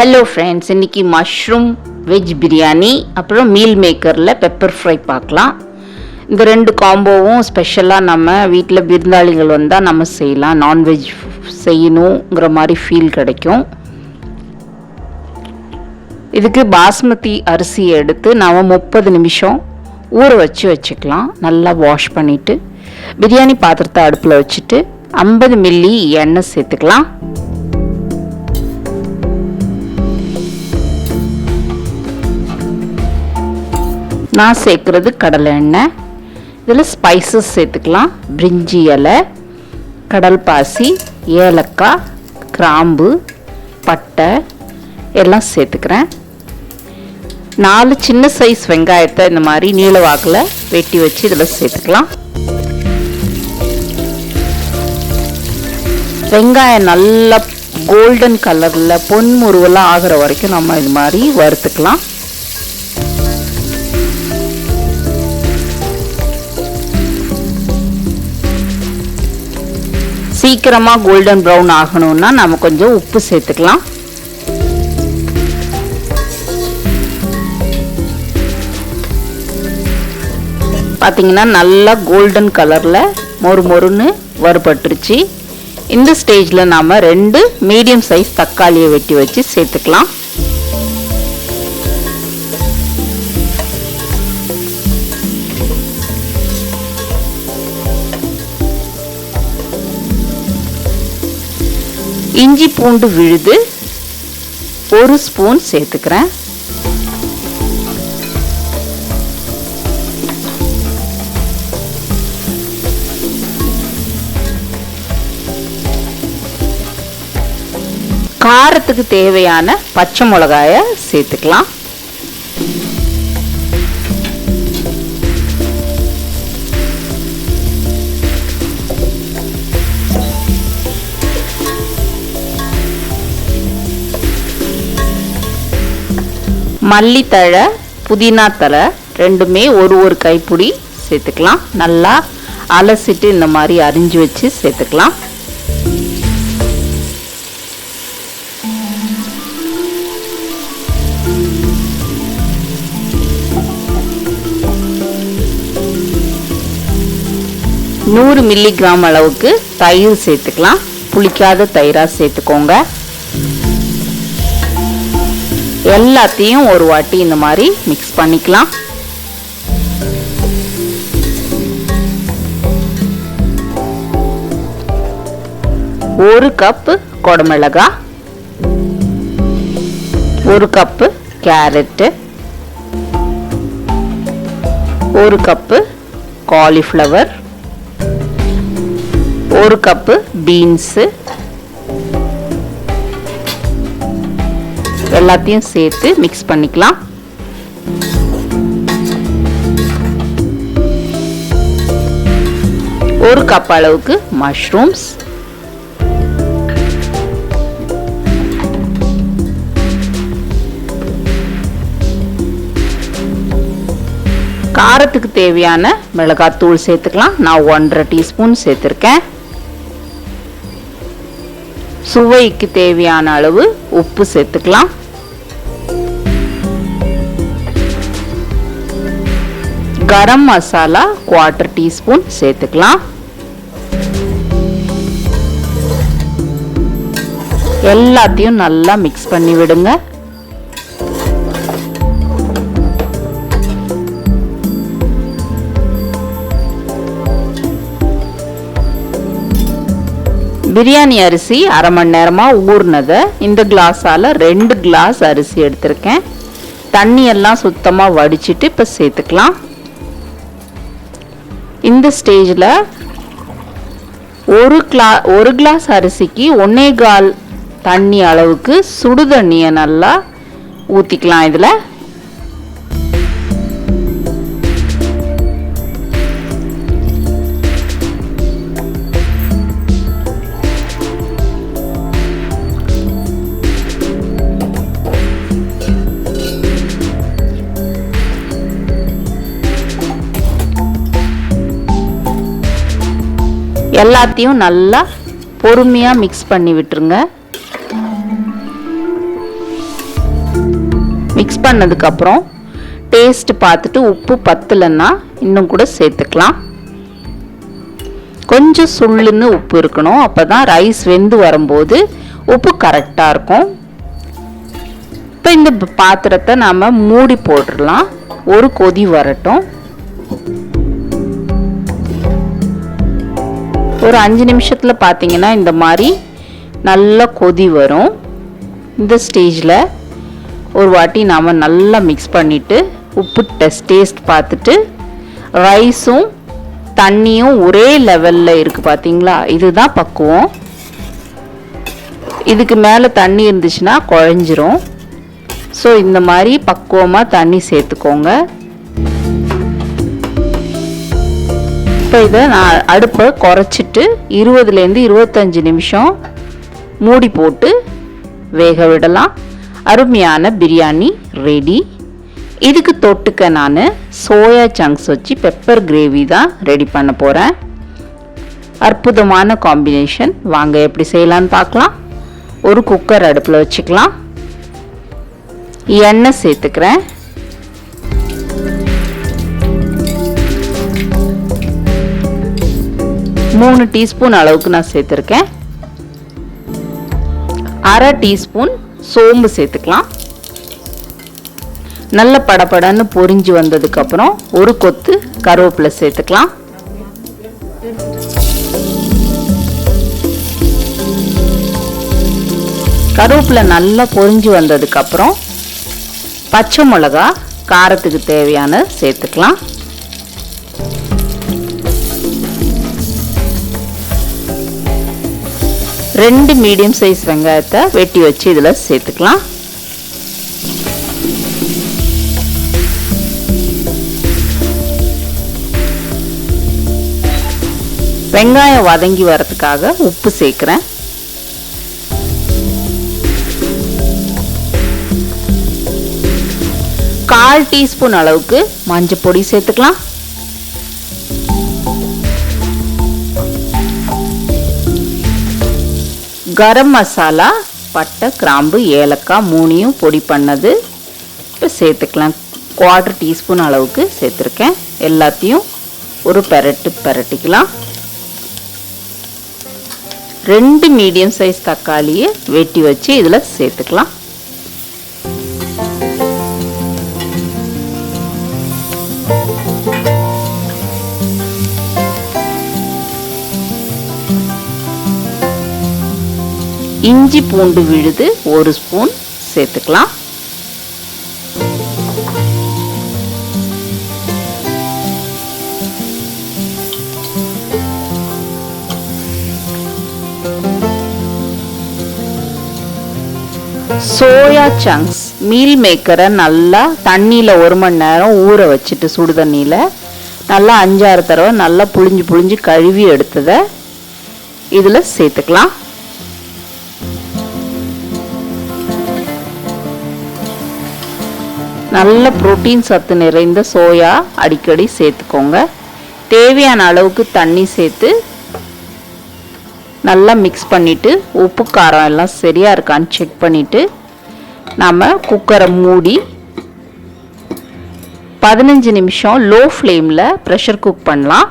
Hello friends இன்னைக்கு mushroom veg biryani அப்புறம் meal மேக்கரில் pepper fry பார்க்கலாம். இந்த ரெண்டு காம்போவும் ஸ்பெஷலாக நம்ம வீட்டில் விருந்தாளிகள் வந்தால் நம்ம செய்யலாம். நான்வெஜ் செய்யணுங்கிற மாதிரி ஃபீல் கிடைக்கும். இதுக்கு பாஸ்மதி அரிசியை எடுத்து நம்ம முப்பது நிமிஷம் ஊற வச்சு வச்சுக்கலாம். நல்லா வாஷ் பண்ணிவிட்டு பிரியாணி பாத்திரத்தை அடுப்பில் வச்சுட்டு ஐம்பது மில்லி எண்ணெய் சேர்த்துக்கலாம். நான் சேர்க்குறது கடலை எண்ணெய். இதில் ஸ்பைசஸ் சேர்த்துக்கலாம். பிரிஞ்சி இலை கடல் பாசி ஏலக்காய் கிராம்பு பட்டை எல்லாம் சேர்த்துக்கிறேன். நாலு சின்ன சைஸ் வெங்காயத்தை இந்த மாதிரி நீல வாக்கில் வெட்டி வச்சு இதில் சேர்த்துக்கலாம். வெங்காயம் நல்லா கோல்டன் கலரில் பொன்முருவெல்லாம் ஆகிற வரைக்கும் நம்ம இது மாதிரி வறுத்துக்கலாம். சீக்கிரமாக கோல்டன் ப்ரௌன் ஆகணும்னா நம்ம கொஞ்சம் உப்பு சேர்த்துக்கலாம். பார்த்தீங்கன்னா நல்லா கோல்டன் கலரில் மொறு மொறுன்னு வறுபட்டுருச்சு. இந்த ஸ்டேஜில் நாம் ரெண்டு மீடியம் சைஸ் தக்காளியை வெட்டி வச்சு சேர்த்துக்கலாம். இஞ்சி பூண்டு விழுது ஒரு ஸ்பூன் சேர்த்துக்கிறேன். காரத்துக்கு தேவையான பச்சை மிளகாய சேர்த்துக்கலாம். மல்லித்தழை புதினா தழை ரெண்டுமே ஒரு ஒரு கைப்பிடி சேர்த்துக்கலாம். நல்லா அலசிட்டு இந்த மாதிரி அரிஞ்சு வச்சு சேர்த்துக்கலாம். நூறு மில்லிகிராம் அளவுக்கு தயிர் சேர்த்துக்கலாம். புளிக்காத தயிராக சேர்த்துக்கோங்க. எல்லாத்தையும் ஒரு வாட்டி இந்த மாதிரி மிக்ஸ் பண்ணிக்கலாம். ஒரு கப்பு கொடமிளகா ஒரு கப்பு கேரட்டு ஒரு கப்பு காலிஃப்ளவர் ஒரு கப்பு பீன்ஸு எல்லாத்தையும் சேர்த்து மிக்ஸ் பண்ணிக்கலாம். ஒரு கப் அளவுக்கு மஷ்ரூம்ஸ் காரத்துக்கு தேவையான மிளகாத்தூள் சேர்த்துக்கலாம். நான் ஒன்றரை டீஸ்பூன் சேர்த்துருக்கேன். சுவைக்கு தேவையான அளவு உப்பு சேர்த்துக்கலாம். கரம் மசாலா குவார்டர் டீஸ்பூன் சேர்த்துக்கலாம். எல்லாத்தையும் நல்லா மிக்ஸ் பண்ணி விடுங்க. பிரியாணி அரிசி அரை மணி நேரமாக ஊறினதை இந்த கிளாஸால் ரெண்டு கிளாஸ் அரிசி எடுத்திருக்கேன். தண்ணியெல்லாம் சுத்தமாக வடிச்சிட்டு இப்போ சேர்த்துக்கலாம். இந்த ஸ்டேஜில் ஒரு கிளா ஒரு கிளாஸ் அரிசிக்கு ஒன்னே கால் தண்ணி அளவுக்கு சுடு தண்ணியை நல்லா ஊற்றிக்கலாம் இதில். எல்லாத்தையும் நல்லா பொறுமையாக மிக்ஸ் பண்ணி விட்டுருங்க. மிக்ஸ் பண்ணதுக்கப்புறம் டேஸ்ட் பார்த்துட்டு உப்பு பத்தலைன்னா இன்னும் கூட சேர்த்துக்கலாம். கொஞ்சம் சுள்ளுன்னு உப்பு இருக்கணும். அப்போ தான் ரைஸ் வெந்து வரும்போது உப்பு கரெக்டாக இருக்கும். இப்போ இந்த பாத்திரத்தை நாம் மூடி போட்டுடலாம். ஒரு கொதி வரட்டும். ஒரு அஞ்சு நிமிஷத்தில் பார்த்தீங்கன்னா இந்த மாதிரி நல்லா கொதி வரும். இந்த ஸ்டேஜில் ஒரு வாட்டி நாம் நல்லா மிக்ஸ் பண்ணிவிட்டு உப்பு டெஸ்ட் டேஸ்ட் பார்த்துட்டு ரைஸும் தண்ணியும் ஒரே லெவலில் இருக்குது பார்த்தீங்களா இதுதான் பக்குவம். இதுக்கு மேலே தண்ணி இருந்துச்சுன்னா குழஞ்சிரும். ஸோ இந்த மாதிரி பக்குவமாக தண்ணி சேர்த்துக்கோங்க. இப்போ இதை நான் அடுப்பை குறைச்சிட்டு இருபதுலேருந்து இருபத்தஞ்சி நிமிஷம் மூடி போட்டு வேக விடலாம். அருமையான பிரியாணி ரெடி இதுக்கு தொட்டுக்க நான் சோயா சங்க்ஸ் வச்சு பெப்பர் கிரேவி தான் ரெடி பண்ண போகிறேன் அற்புதமான காம்பினேஷன் வாங்க எப்படி செய்யலான்னு பார்க்கலாம். ஒரு குக்கர் அடுப்பில் வச்சுக்கலாம். எண்ணெய் சேர்த்துக்கிறேன். மூணு டீஸ்பூன் அளவுக்கு நான் சேர்த்துருக்கேன். அரை டீஸ்பூன் சோம்பு சேர்த்துக்கலாம். நல்ல படப்படன்னு பொரிஞ்சு வந்ததுக்கப்புறம் ஒரு கொத்து கருவேப்பிலை சேர்த்துக்கலாம். கருவேப்பிலை நல்லா பொரிஞ்சு வந்ததுக்கப்புறம் பச்சை மிளகா காரத்துக்கு தேவையான சேர்த்துக்கலாம். ரெண்டு மீடியம் சைஸ் வெங்காயத்தை வெட்டி வச்சு இதில் சேர்த்துக்கலாம். வெங்காயம் வதங்கி வரதுக்காக உப்பு சேர்க்குறேன். கால் டீஸ்பூன் அளவுக்கு மஞ்சள் பொடி சேர்த்துக்கலாம். கரம் மசாலா பட்டை கிராம்பு ஏலக்காய் மூணையும் பொடி பண்ணது. இப்போ சேர்த்துக்கலாம். குவார்டர் டீஸ்பூன் அளவுக்கு சேர்த்துருக்கேன். எல்லாத்தையும் ஒரு பெரட்டு பெரட்டிக்கலாம். ரெண்டு மீடியம் சைஸ் தக்காளியை வெட்டி வச்சு இதில் சேர்த்துக்கலாம். இஞ்சி பூண்டு விழுது ஒரு ஸ்பூன் சேர்த்துக்கலாம். சோயா சங்க்ஸ் மீல் மேக்கரை நல்லா தண்ணியில் ஒரு மணி நேரம் ஊற வச்சுட்டு சுடு தண்ணியில் நல்லா அஞ்சாறு தடவை நல்லா புளிஞ்சு புளிஞ்சு கழுவி எடுத்ததை இதில் சேர்த்துக்கலாம். நல்ல புரோட்டீன் சத்து நிறைந்த சோயா அடிக்கடி சேர்த்துக்கோங்க. தேவையான அளவுக்கு தண்ணி சேர்த்து நல்லா மிக்ஸ் பண்ணிவிட்டு உப்பு காரம் எல்லாம் சரியாக இருக்கான்னு செக் பண்ணிவிட்டு நாம் குக்கரை மூடி பதினஞ்சு நிமிஷம் லோ ஃப்ளேமில் ப்ரெஷர் குக் பண்ணலாம்.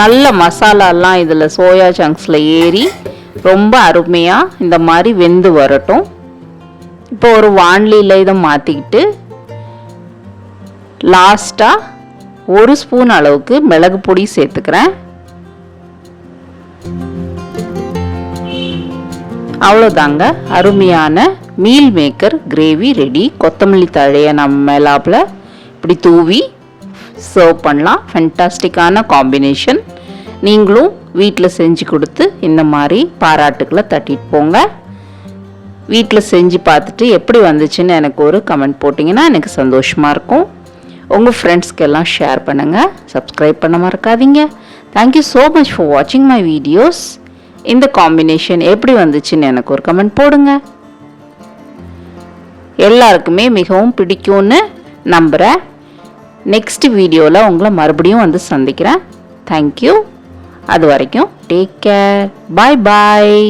நல்ல மசாலாலாம் இதில் சோயா சங்க்ஸில் ஏறி ரொம்ப அருமையாக இந்த மாதிரி வெந்து வரட்டும். இப்போ ஒரு வான்லியில் இதை மாற்றிக்கிட்டு லாஸ்ட்டாக ஒரு ஸ்பூன் அளவுக்கு மிளகு பொடி சேர்த்துக்கிறேன். அவ்வளோதாங்க. அருமையான மீல் மேக்கர் கிரேவி ரெடி கொத்தமல்லி தழையை நம்ம மேலாப்பில் இப்படி தூவி சர்வ் பண்ணலாம். ஃபென்டாஸ்டிக்கான காம்பினேஷன் நீங்களும் வீட்டில் செஞ்சு கொடுத்து இந்த மாதிரி பாராட்டுக்களை தட்டிட்டு போங்க. வீட்டில் செஞ்சு பார்த்துட்டு எப்படி வந்துச்சுன்னு எனக்கு ஒரு கமெண்ட் போட்டிங்கன்னா எனக்கு சந்தோஷமாக இருக்கும். உங்கள் ஃப்ரெண்ட்ஸ்க்கெல்லாம் ஷேர் பண்ணுங்கள் சப்ஸ்கிரைப் பண்ண மறக்காதீங்க. Thank you so much for வாட்சிங் மை வீடியோஸ் இந்த காம்பினேஷன் எப்படி வந்துச்சுன்னு எனக்கு ஒரு கமெண்ட் போடுங்க. எல்லாருக்குமே மிகவும் பிடிக்கும்னு நம்புகிறேன் நெக்ஸ்ட் வீடியோவில் உங்களை மறுபடியும் வந்து சந்திக்கிறேன். தேங்க்யூ அது வரைக்கும் டேக் கேர் பாய் பாய்